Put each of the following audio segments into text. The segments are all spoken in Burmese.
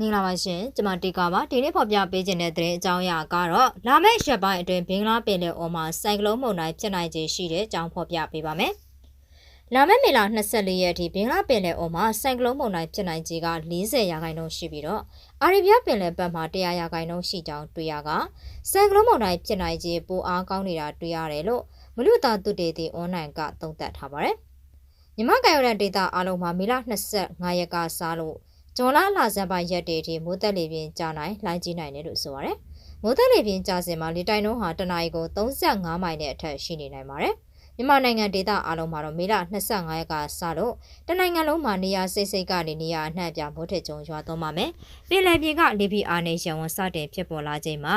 မင်္ဂလာပါရှင်ကျွန်မတီကာပါဒီနေ့ဖော်ပြပေးခြင်းတဲ့သတင်းအကြောင်းအရာကတော့လာမယ့်ရက်ပိုင်းအတွင်းဘင်္ဂလားပင်လယ်အော်မှာစိုက်ကလုန်းမုန်တိုင်းဖြစ်နိုင်ခြေရှိတဲ့အကြောင်းဖော်ပြပေးပါမယ်လာမယ့်မေလ24ရက်အထိဘင်္ဂလားပင်လယ်အော်မှာစိုက်ကလုန်းမုန်တိုင်းဖြစ်နိုင်ခြေက40ရာခိုင်နှုန်းရှိပြီးတော့အာရေဗျပင်လယ်ဘက်မှာ100ရာခိုင်နှုန်းရှိကြောင်းတွေ့ရကစိုက်ကလုန်းမုန်တိုင်းဖြစ်နိုင်ခြေပိုအားကောင်းနေတာတွေ့ရတယ်လို့မလူသားသူတေတီအွန်လိုင်းကသုံးသပ်ထားပါတယ်မြမကံရတဲ့ဒေတာအလုံးမှာမေလ25ရက်ကစားလို့ ဂျွန်လာလာဇန်ပိုင်းရက်တွေအထိမိုးသက်လေပြင်းကြာနိုင်လှိုင်းကြီးနိုင်တယ်လို့ဆိုပါတယ်။မိုးသက်လေပြင်းကြာစင်မှာလေတိုင်နှုန်းဟာတနအီကို35မိုင်နဲ့အထက်ရှိနေနိုင်ပါတယ်။မြန်မာနိုင်ငံဒေသအလုံးမှာတော့မေလ25ရက်ကစလို့တနိုင်ငံလုံးမှာနေရာစိတ်စိတ်ကနေနေရာအနှံ့ပြမိုးထစ်ကြုံရွာသွန်းပါမယ်။ပင်လယ်ပြင်ကလေပြင်းအားနဲ့ရန်ဝန်စတင်ဖြစ်ပေါ်လာချိန်မှာ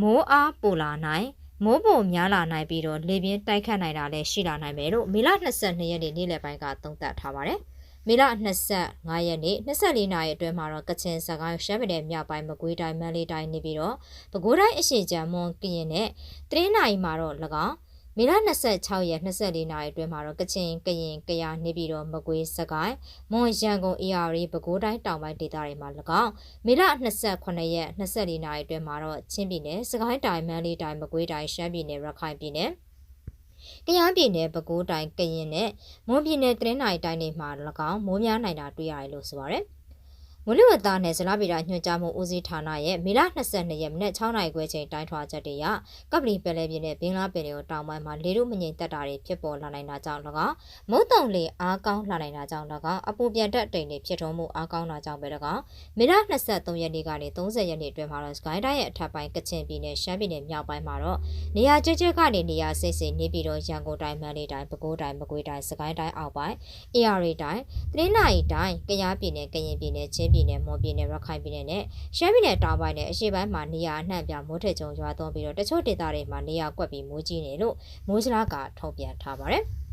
မိုးအားပိုလာနိုင်မိုးပုံများလာနိုင်ပြီးတော့လေပြင်းတိုက်ခတ်နိုင်တာလည်းရှိလာနိုင်မယ်လို့မေလ22ရက်နေ့နေ့လယ်ပိုင်းကသုံးသပ်ထားပါတယ်။ မေလ25ရက်နေ့24နာရီအတွင်းမှာတော့ကချင်စကိုင်းရှမ်းပြည်နယ်မြောက်ပိုင်းမကွေးတိုင်းမန္တလေးတိုင်းနေပြီးတော့ပဲခူးတိုင်းအရှိချမ်းမွန်ကရင်နဲ့တရင်းနိုင်မှာတော့၎င်းမေလ26ရက်24နာရီအတွင်းမှာတော့ကချင်ကရင်ကယားနေပြီးတော့မကွေးစကိုင်းမွန်ရန်ကုန်အေရီပဲခူးတိုင်းတောင်ပိုင်းဒေသတွေမှာ၎င်းမေလ28ရက်24နာရီအတွင်းမှာတော့ချင်းပြည်နယ်စကိုင်းတိုင်းမန္တလေးတိုင်းမကွေးတိုင်းရှမ်းပြည်နယ်ရခိုင်ပြည်နယ် ကယားပြည်နယ်ပဲခူးတိုင်းကရင်နဲ့မွန်ပြည်နယ်တရင်းနိုင်တိုင်းတွေမှာ၎င်းမိုးများနိုင်တာတွေ့ရတယ်လို့ဆိုပါရယ် မွလဝတ္တနဲ့ဇလာဗီရာညွှန်ကြားမှုဦးစီးဌာနရဲ့မေလ22ရက်နေ့6နာရီခွဲချိန်တိုင်းထွာချက်တွေရကပလီပယ်လယ်ပြင်နဲ့ဘင်္ဂလားပင်လယ်တောင်ပိုင်းမှာလေတို့မငြိမ်သက်တာတွေဖြစ်ပေါ်လာနိုင်တာကြောင့်၎င်းမုတ်တုံလေအားကောင်းလာနိုင်တာကြောင့်၎င်းအပူပြန်တက်တိမ်တွေဖြစ်ထုံးမှုအားကောင်းတာကြောင့်ပဲ၎င်းမေလ23ရက်နေ့ကနေ30ရက်နေ့အတွင်းမှာတော့စကိုင်းတိုင်းရဲ့အထက်ပိုင်းကချင်ပြည်နယ်ရှမ်းပြည်နယ်မြောက်ပိုင်းမှာတော့နေရာကျကျကနေနေရာစိတ်စိတ်နေပြီးတော့ရန်ကုန်တိုင်းမန္တလေးတိုင်းပဲခူးတိုင်းမကွေးတိုင်းစကိုင်းတိုင်းအောက်ပိုင်းအေရီတိုင်းတနင်္လာရီတိုင်းကယားပြည်နယ်ကရင်ပြည်နယ်ချင်းပြည်နယ်မွန်ပြည်နယ်ရခိုင်ပြည်နယ်နဲ့ရှမ်းပြည်နယ်တောင်ပိုင်းနဲ့အရှေ့ပိုင်းမှာနေရာအနှံ့ပြမိုးထစ်ကြုံရွာသွန်းပြီးတော့တချို့ဒေသတွေမှာနေရာကွက်ပြီးမိုးကြီးနေလို့မိုးစလားကထုတ်ပြန်ထားပါတယ်။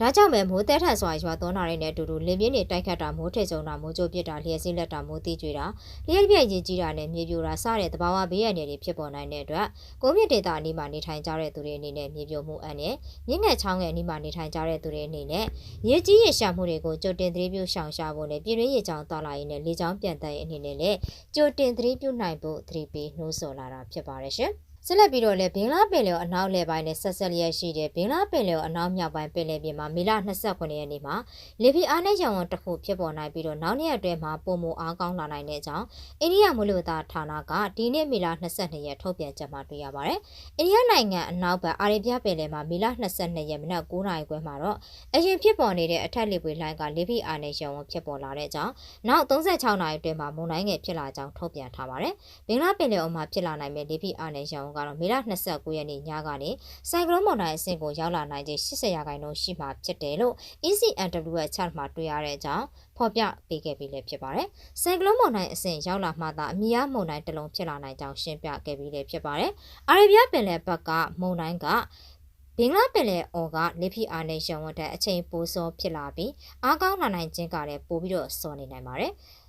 ဒါကြောင့်ပဲမိုးတဲထန်စွာရွာသွန်းတာတွေနဲ့အတူတူလင်းပြင်းတွေတိုက်ခတ်တာမိုးထစ်ကြုံတာမိုးကြိုးပစ်တာလျှက်စီးလက်တာမိုးတိကျွေတာလျှက်ပြက်ရင်ကြီးတာနဲ့မြေပြိုတာစတဲ့သဘာဝဘေးရန်တွေဖြစ်ပေါ်နိုင်တဲ့အတွက်ကိုမြင့်ဒေတာအနီးမှာနေထိုင်ကြတဲ့သူတွေအနေနဲ့မြေပြိုမှုအန်နဲ့မြင့်ငယ်ချောင်းငယ်အနီးမှာနေထိုင်ကြတဲ့သူတွေအနေနဲ့ရေကြီးရေရှာမှုတွေကိုကြိုတင်သတိပြုရှောင်ရှားဖို့နဲ့ပြည်တွင်းရေချောင်းသွားလာရေးနဲ့လေချောင်းပြန်တက်ရေးအနေနဲ့လည်းကြိုတင်သတိပြုနိုင်ဖို့သတိပေးနှိုးဆော်လာတာဖြစ်ပါတယ်ရှင်။ ဆက်လက်ပြီးတော့လည်းဘင်္ဂလားပင်လယ်အနောက်လယ်ပိုင်းနဲ့ဆက်ဆက်လျက်ရှိတဲ့ဘင်္ဂလားပင်လယ်အနောက်မြောက်ပိုင်းပင်လယ်ပြင်မှာမေလ29ရက်နေ့မှာလေဖိအားနဲ့ရောင်ဝန်တစ်ခုဖြစ်ပေါ်နိုင်ပြီးတော့နောက်နေ့အတွင်းမှာပုံမအားကောင်းလာနိုင်တဲ့အကြောင်းအိန္ဒိယမိုးလေဝသဌာနကဒီနေ့မေလ22ရက်ထုတ်ပြန်ချက်မှာတွေ့ရပါတယ်။အိန္ဒိယနိုင်ငံအနောက်ဘက်အာရေဗျပင်လယ်မှာမေလ22ရက်မနက်9:00နာရီခွဲမှာတော့အရင်ဖြစ်ပေါ်နေတဲ့အထက်လေပွေလှိုင်းကလေဖိအားနဲ့ရောင်ဝန်ဖြစ်ပေါ်လာတဲ့အကြောင်းနောက်36နာရီအတွင်းမှာမုန်တိုင်းငယ်ဖြစ်လာကြောင်းထုတ်ပြန်ထားပါတယ်။ဘင်္ဂလားပင်လယ်အော်မှာဖြစ်လာနိုင်မဲ့လေဖိအားနဲ့ရောင်ဝန်ကတော့မေလ29ရက်နေ့ညကနေဆိုင်ကလုန်းမုန်တိုင်းအဆင့်ကိုရောက်လာနိုင်ခြင်း80ရာခိုင်နှုန်းရှိမှဖြစ်တယ်လို့ ECNW ရဲ့ chart မှာတွေ့ရတဲ့အကြောင်းဖော်ပြပေးခဲ့ပြီးလည်းဖြစ်ပါတယ်။ဆိုင်ကလုန်းမုန်တိုင်းအဆင့်ရောက်လာမှသာအမြားမုန်တိုင်းတစ်လုံးဖြစ်လာနိုင်ကြောင်းရှင်းပြခဲ့ပြီးလည်းဖြစ်ပါတယ်။အာရေဗျပင်လယ်ဘက်ကမုန်တိုင်းကဘင်္ဂလားပင်လယ်အော်ကလေဖိအားနဲ့ရံဝတ်တဲ့အချိန်ပိုစောဖြစ်လာပြီးအားကောင်းလာနိုင်ခြင်းကလည်းပိုပြီးတော့စောနေနိုင်ပါတယ်။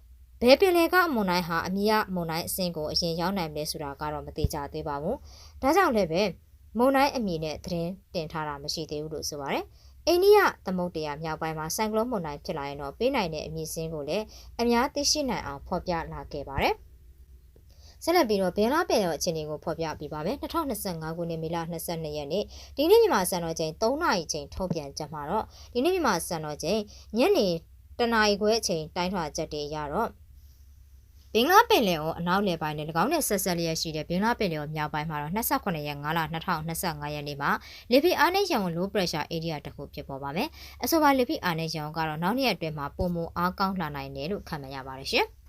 ဘယ်ပင်လယ်ကမွန်တိုင်းဟာအမြရမွန်တိုင်းအဆင့်ကိုအရင်ရောက်နိုင်မလဲဆိုတာကတော့မသိကြသေးပါဘူး။ဒါကြောင့်လည်းပဲမွန်တိုင်းအမည်နဲ့သတင်းတင်ထားတာမရှိသေးဘူးလို့ဆိုပါတယ်။အိန္ဒိယသမုဒ္ဒရာမြောက်ပိုင်းမှာဆိုင်ကလုန်းမွန်တိုင်းဖြစ်လာရင်တော့ပေးနိုင်တဲ့အမည်စင်းကိုလည်းအများသိရှိနိုင်အောင်ဖော်ပြလာခဲ့ပါတယ်။ဆက်လက်ပြီးတော့ဘင်္ဂလားပင်လယ်အခြေအနေကိုဖော်ပြပေးပါမယ်2025ခုနှစ်မေလ22ရက်နေ့ဒီနေ့မြန်မာစံတော်ချိန်3နာရီချိန်ထုတ်ပြန်ကြမှာတော့ဒီနေ့မြန်မာစံတော်ချိန်ညနေတနာရီခွဲအချိန်တိုင်းထွာချက်တွေရတော့ ဘင်္ဂလားပင်လယ်အော်အနောက်လယ်ပိုင်းနဲ့၎င်းနဲ့ဆက်ဆက်လျက်ရှိတဲ့ဘင်္ဂလားပင်လယ်အော်မြောက်ပိုင်းမှာတော့28ရက်5လ2025ရက်နေ့မှာလေဖိအားနဲ့ရန် low pressure area တစ်ခုဖြစ်ပေါ်ပါမယ်။အဆိုပါလေဖိအားနဲ့ရန်ကတော့နောက်နေ့အတွင်းမှာပုံမအားကောင်းလာနိုင်တယ်လို့ခန့်မှန်းရပါတယ်ရှင်။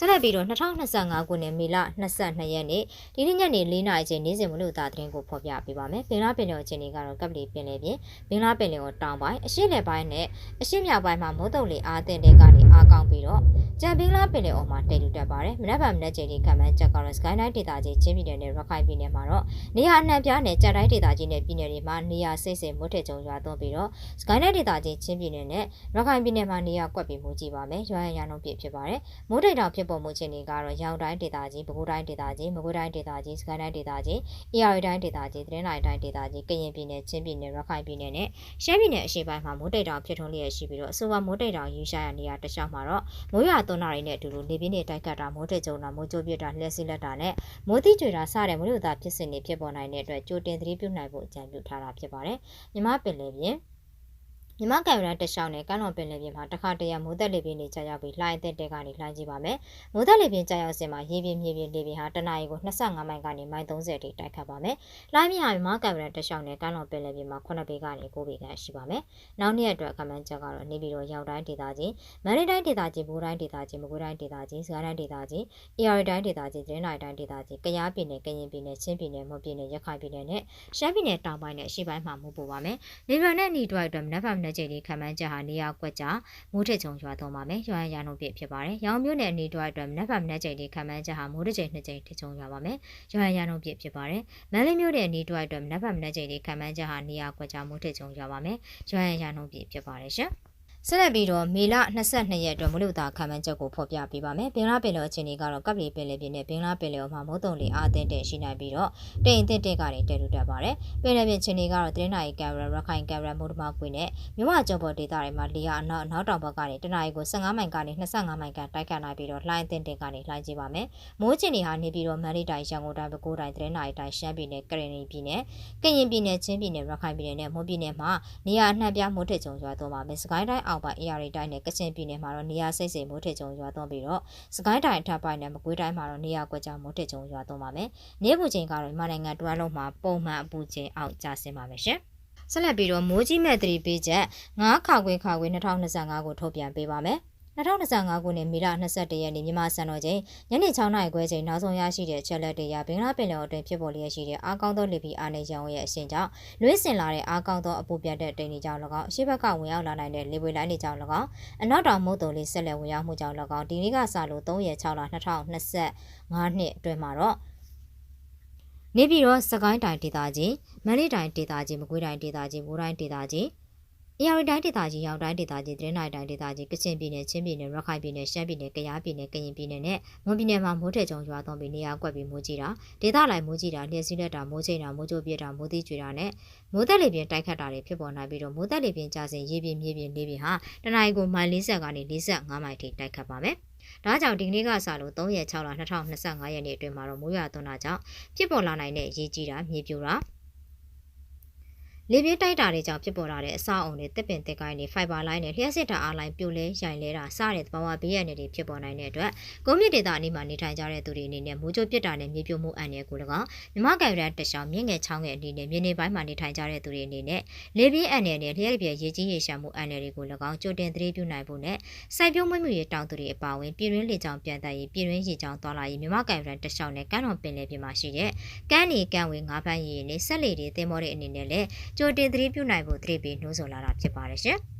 ဆက်လက်ပြီးတော့2025ခုနှစ်မေလ22ရက်နေ့ဒီနေ့ညနေ4နာရီချိန်နေ့စဉ်မလို့သားသတင်းကိုဖော်ပြပေးပါမယ်။ပင်လာပင်လယ်အခြေအနေကတော့ကပ်ပလီပင်လယ်ပြင်ပင်လာပင်လယ်ကိုတောင်ပိုင်းအရှေ့လယ်ပိုင်းနဲ့အရှေ့မြောက်ပိုင်းမှာမိုးတုံလေအားတင်တဲ့ကနေအားကောင်းပြီးတော့ကြံပင်လာပင်လယ်အော်မှာတိတ်လူတက်ပါတယ်။မနက်ဖြန်မနက်ချိန်ဒီကမှန်းချက်ကတော့ Sky Night ဒေတာကြီးချင်းပြည်နယ်နဲ့ရခိုင်ပြည်နယ်မှာတော့နေရာအနှံ့ပြားနဲ့ကြက်တိုင်းဒေတာကြီးနဲ့ပြည်နယ်တွေမှာနေရာစိတ်စိတ်မိုးထစ်ကြုံရွာသွန်းပြီးတော့ Sky Night ဒေတာကြီးချင်းပြည်နယ်နဲ့ရခိုင်ပြည်နယ်မှာနေရာကွက်ပြီးမိုးကြီးပါမယ်။ရွာရရနှုန်းပြဖြစ်ပါတယ်။မိုးတိတ်တောင်ဖြစ်ပေါ်မှုအခြေအနေကတော့ရောင်တိုင်းဒေသကြီးပဲခူးတိုင်းဒေသကြီးမကွေးတိုင်းဒေသကြီးစကိုင်းတိုင်းဒေသကြီးအေရီတိုင်းဒေသကြီးတရင်တိုင်းတိုင်းဒေသကြီးကရင်ပြည်နယ်ချင်းပြည်နယ်ရခိုင်ပြည်နယ်နဲ့ရှမ်းပြည်နယ်အရှေ့ပိုင်းမှာမိုးတိတ်တောင်ဖြစ်ထွန်းလျက်ရှိပြီးတော့အဆိုပါမိုးတိတ်တောင်ယူရှာရနေရတခြားမှာတော့မိုးရွာသွန်းတာတွေနဲ့အတူတူလေပြင်းတွေတိုက်ခတ်တာမိုးတိတ်ကြုံတာမိုးကြိုးပြတာလျှက်စီးလက်တာနဲ့မိုးတိကျွေတာစတဲ့မိုးလေဝသဖြစ်စဉ်တွေဖြစ်ပေါ်နိုင်တဲ့အတွက်ကြိုတင်သတိပြုနိုင်ဖို့အကြံပြုထားတာဖြစ်ပါတယ်မြမပင်လေပြင် မြမကံရန်တရှောင်းနဲ့ကမ်းလွန်ပင်လယ်ပြင်မှာတစ်ခါတရံမိုးသက်လေပြင်းတွေကြာရောက်ပြီးလှိုင်းအသက်တဲကနေလှိုင်းကြည့်ပါမယ်။မိုးသက်လေပြင်းကြာရောက်စဉ်မှာရေပြင်းမြေပြင်းလေပြင်းဟာတနအီကို25မိုင်ကနေမိုင်30အထိတိုက်ခတ်ပါမယ်။လှိုင်းမြဟာမြမကံရန်တရှောင်းနဲ့ကမ်းလွန်ပင်လယ်ပြင်မှာ9ပေကနေ9ပေခန့်ရှိပါမယ်။နောက်နေ့အတွက်ကမန်းချက်ကတော့နေပြည်တော်ရောက်တိုင်းဒေသကြီးမန္တလေးတိုင်းဒေသကြီးဘိုးတိုင်းဒေသကြီးမကွေးတိုင်းဒေသကြီးစကိုင်းတိုင်းဒေသကြီးအေရီတိုင်းဒေသကြီးဒင်းနိုင်တိုင်းဒေသကြီးကရားပြည်နယ်ကရင်ပြည်နယ်ချင်းပြည်နယ်မွန်ပြည်နယ်ရခိုင်ပြည်နယ်နဲ့ရှမ်းပြည်နယ်တောင်ပိုင်းနဲ့အရှေ့ပိုင်းမှာမှုပို့ပါမယ်။နေပြည်တော်နဲ့ညီတွိုက်အတွက်မနက်ဖြန်မနက်ချိန်ဒီခံမှန်းချက်ဟာနေရာကွက်ကြမိုးထစ်ချုံရွာသွန်းပါမယ်။ရွာရန်လုံးပြည့်ဖြစ်ပါတယ်။ရောင်မြို့နယ်အနေတွိုက်အတွက်မနက်ဖြန်မနက်ချိန်ဒီခံမှန်းချက်ဟာမိုးတစ်ချိန်နှစ်ချိန်ထစ်ချုံရွာပါမယ်။ရွာရန်လုံးပြည့်ဖြစ်ပါတယ်။မန္တလေးမြို့နယ်အနေတွိုက်အတွက်မနက်ဖြန်မနက်ချိန်ဒီခံမှန်းချက်ဟာနေရာကွက်ကြမိုးထစ်ချုံရွာပါမယ်။ရွာရန်လုံးပြည့်ဖြစ်ပါတယ်ရှင်။ ဆက်လက်ပြီးတော့မေလ22ရက်အတွက်မလို့တာခံမှန်းချက်ကိုဖော်ပြပေးပါမယ်။ဘင်္ဂလားပင်လယ်အခြေအနေကတော့ကပ်လီပင်လယ်ပြင်နဲ့ဘင်္ဂလားပင်လယ်အော်မှာမိုးတုံလေအားသင့်တဲ့ရှိနိုင်ပြီးတော့တိမ်အင့်တဲ့ကနေတဲထူတက်ပါတယ်။ပင်လယ်ပြင်အခြေအနေကတော့တင်းနိုင်ကင်မရာရခိုင်ကင်မရာမိုးတမကွေနဲ့မြမကျော်ပေါ်ဒေတာတွေမှာလေယာအနောက်အနောက်တောင်ဘက်ကနေတနအီကို15မိုင်ကနေ25မိုင်ကန်တိုက်ခတ်နိုင်ပြီးတော့လှိုင်းအင့်တဲ့ကနေလှိုင်းကြည့်ပါမယ်။မိုးအခြေအနေဟာနေပြီးတော့မန္တလေးတိုင်းရန်ကုန်တိုင်းပဲခူးတိုင်းတင်းနိုင်တိုင်းရှမ်းပြည်နယ်ကရင်ပြည်နယ်ကရင်ပြည်နယ်ချင်းပြည်နယ်ရခိုင်ပြည်နယ်နဲ့မွန်ပြည်နယ်မှာနေရာအနှံ့ပြမိုးထစ်ကြုံရွာသွန်းပါမယ်။စကိုင်းတိုင်းအောက်ပိုင်းအေရီတိုင်းနဲ့ကချင်ပြည်နယ်မှာတော့နေရာစိတ်စိမ်မိုးထစ်ကြုံရွာသွန်းပြီးတော့စကိုင်းတိုင်းအထက်ပိုင်းနဲ့မကွေးတိုင်းမှာတော့နေရာကွက်ကြားမိုးထစ်ကြုံရွာသွန်းပါမယ်။နေပူချိန်ကတော့မြန်မာနိုင်ငံတွမ်းလုံးမှာပုံမှန်အပူချိန်အောက်ကျဆင်းပါမယ်ရှင်။ဆက်လက်ပြီးတော့မိုးကြီးမဲ့သတိပေးချက်9ခါခွေခါခွေ2025ကိုထုတ်ပြန်ပေးပါမယ်။ 2025ခုနှစ်မေလ22ရက်နေ့မြန်မာစံတော်ချိန်ညနေ6နာရီခွဲချိန်နောက်ဆုံးရရှိတဲ့ချက်လက်တွေရဘင်္ဂလားပင်လယ်အတွင်းဖြစ်ပေါ်လျက်ရှိတဲ့အားကောင်းသောလေပြင်းအားနေရောင်ရဲ့အရှင်ကြောင့်လွှင့်စင်လာတဲ့အားကောင်းသောအပူပြတ်တဲ့တိမ်တွေကြောင့်၎င်းအရှိဘက်ကဝင်ရောက်လာနိုင်တဲ့လေပွေလိုင်းတွေကြောင့်၎င်းအနောက်တောင်မုတ်တုံလေးဆက်လက်ဝင်ရောက်မှုကြောင့်၎င်းဒီနေ့ကစလို့3ရက်6လ2025နှစ်အတွင်းမှာတော့နေပြည်တော်စကိုင်းတိုင်းဒေသကြီးမန္တလေးတိုင်းဒေသကြီးမကွေးတိုင်းဒေသကြီးမိုးတိုင်းဒေသကြီး အေရတိုင်းဒေသကြီးရောင်တိုင်းဒေသကြီးသတင်းနိုင်တိုင်းဒေသကြီးကချင်ပြည်နယ်ချင်းပြည်နယ်ရခိုင်ပြည်နယ်ရှမ်းပြည်နယ်ကယားပြည်နယ်ကရင်ပြည်နယ်နဲ့မွန်ပြည်နယ်မှာမိုးထက်ကြုံရွာသွန်းပြီးနေရာကွက်ပြီးမိုးကြီးတာဒေသလိုက်မိုးကြီးတာလျှက်စီးလက်တာမိုးချိန်တာမိုးကြိုးပြတာမိုးသီးကျွေတာနဲ့မိုးသက်လေပြင်းတိုက်ခတ်တာတွေဖြစ်ပေါ်နိုင်ပြီးတော့မိုးသက်လေပြင်းကျစဉ်ရေပြင်းမြေပြင်းနေပြင်းဟာတနအီကိုမိုင်40ကနေ45မိုင်ထိတိုက်ခတ်ပါမယ်ဒါကြောင့်ဒီကနေ့ကစလို့3ရက်6လ2025ရက်နေ့အတွင်းမှာတော့မိုးရွာသွန်းတာကြောင့်ဖြစ်ပေါ်လာနိုင်တဲ့ရေကြီးတာမြေပြိုတာ လေပြင်းတိုက်တာတွေကြောင့်ဖြစ်ပေါ်လာတဲ့အဆောက်အုံတွေတစ်ပင်တစ်ကိုင်းတွေဖိုင်ဘာလိုင်းတွေလျှက်စစ်တာအားလိုင်းပြိုလဲရိုင်လဲတာစတဲ့သဘာဝဘေးရန်တွေဖြစ်ပေါ်နိုင်တဲ့အတွက်ကုန်းမြင့်ဒေသအနီးမှာနေထိုင်ကြတဲ့သူတွေအနေနဲ့မိုးကြိုးပစ်တာနဲ့မြေပြိုမှုအန္တရာယ်ကို၎င်းမြမကံရန်တရှောင်းမြင့်ငယ်ချောင်းငယ်အနေနဲ့မြေနေပိုင်းမှာနေထိုင်ကြတဲ့သူတွေအနေနဲ့လေပြင်းအန္တရာယ်နဲ့လျှက်ပြည့်ရေကြီးရေရှာမှုအန္တရာယ်တွေကို၎င်းကြိုတင်သတိပြုနိုင်ဖို့နဲ့စိုက်ပျိုးမွေးမြူရေးတောင်သူတွေအပါအဝင်ပြည်တွင်းလေကြောင်းပြန်တက်ရေးပြည်တွင်းရေကြောင်းသွားလာရေးမြမကံရန်တရှောင်းနဲ့ကမ်းတော်ပင်လယ်ပြင်မှာရှိတဲ့ကမ်းနေကမ်းဝေငါးဖမ်းရည်နဲ့ဆက်လေတွေတင်မောတဲ့အနေနဲ့လည်းကြိုတင်သတိပြုနိုင်ဖို့သတိပေးနှိုးဆော်လာတာဖြစ်ပါတယ်ရှင်။